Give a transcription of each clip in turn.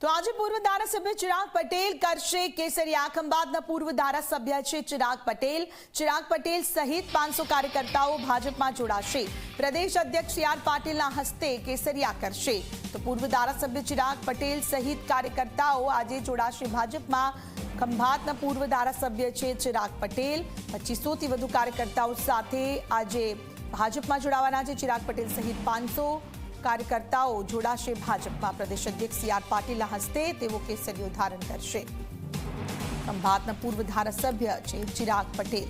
તો આજે પૂર્વ ધારાસભ્ય ચિરાગ પટેલ કરશે કેસરિયા ખંભાતના પૂર્વ ધારાસભ્ય છે ચિરાગ પટેલ. ચિરાગ પટેલ સહિત પાંચસો કાર્યકર્તાઓ ભાજપમાં જોડાશે. પ્રદેશ અધ્યક્ષ સી આર પાટીલના હસ્તે કેસરિયા કરશે. તો પૂર્વ ધારાસભ્ય ચિરાગ પટેલ સહિત કાર્યકર્તાઓ આજે જોડાશે ભાજપમાં. ખંભાતના પૂર્વ ધારાસભ્ય છે ચિરાગ પટેલ. પચીસોથી વધુ કાર્યકર્તાઓ સાથે આજે ભાજપમાં જોડાવાના છે ચિરાગ પટેલ સહિત પાંચસો. કાર્યકર્તાઓ જોડાશે ભાજપમાં. પ્રદેશ અધ્યક્ષ સી આર પાટીલના હસ્તે તેઓ કેસરીઓ ધારણ કરશે. ખંભાતના પૂર્વ ધારાસભ્ય છે ચિરાગ પટેલ.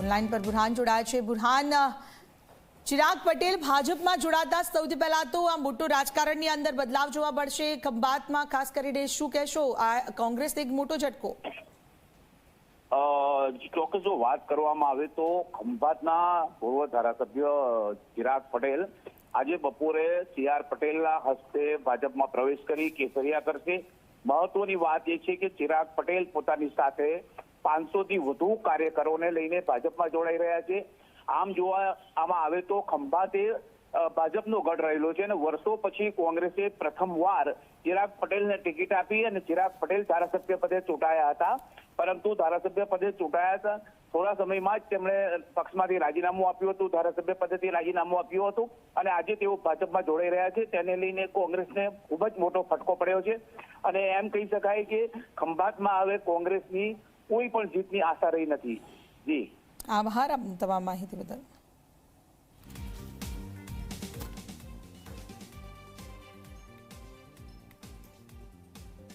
ઓનલાઈન પર બુરહાન જોડાયા છે. બુરહાન, ચિરાગ પટેલ ભાજપમાં જોડાતા સૌથી પહેલા તો આ મોટો રાજકારણની અંદર બદલાવ જોવા મળશે. ખંભાતમાં ખાસ કરીને શું કહેશો? આ કોંગ્રેસ એક મોટો ઝટકો. ચોક્કસ જો વાત કરવામાં આવે તો ખંભાતના પૂર્વ ધારાસભ્ય ચિરાગ પટેલ આજે બપોરે સી આર પટેલના હસ્તે ભાજપમાં પ્રવેશ કરી કેસરિયા કરશે. મહત્વની વાત એ છે કે ચિરાગ પટેલ પોતાની સાથે પાંચસો થી વધુ કાર્યકરોને લઈને ભાજપમાં જોડાઈ રહ્યા છે. આમ જોવા આમાં આવે તો ખંભાતે એ ભાજપનો ગઢ રહેલો છે અને વર્ષો પછી કોંગ્રેસે પ્રથમવાર ચિરાગ પટેલને ટિકિટ આપી અને ચિરાગ પટેલ ધારાસભ્ય પદે ચૂંટાયા હતા. પરંતુ ધારાસભ્ય પદે ચૂંટાયા હતા. થોડા સમયમાં જ તેમણે પક્ષમાંથી રાજીનામું આપ્યું હતું. ધારાસભ્ય પદેથી રાજીનામું આપ્યું હતું અને આજે તેઓ ભાજપમાં જોડાઈ રહ્યા છે. તેને લઈને કોંગ્રેસને ખૂબ જ મોટો ફટકો પડ્યો છે. અને એમ કહી શકાય કે ખંભાતમાં હવે કોંગ્રેસની કોઈ પણ જીતની આશા રહી નથી. જી. આભાર તમામ માહિતી બદલ.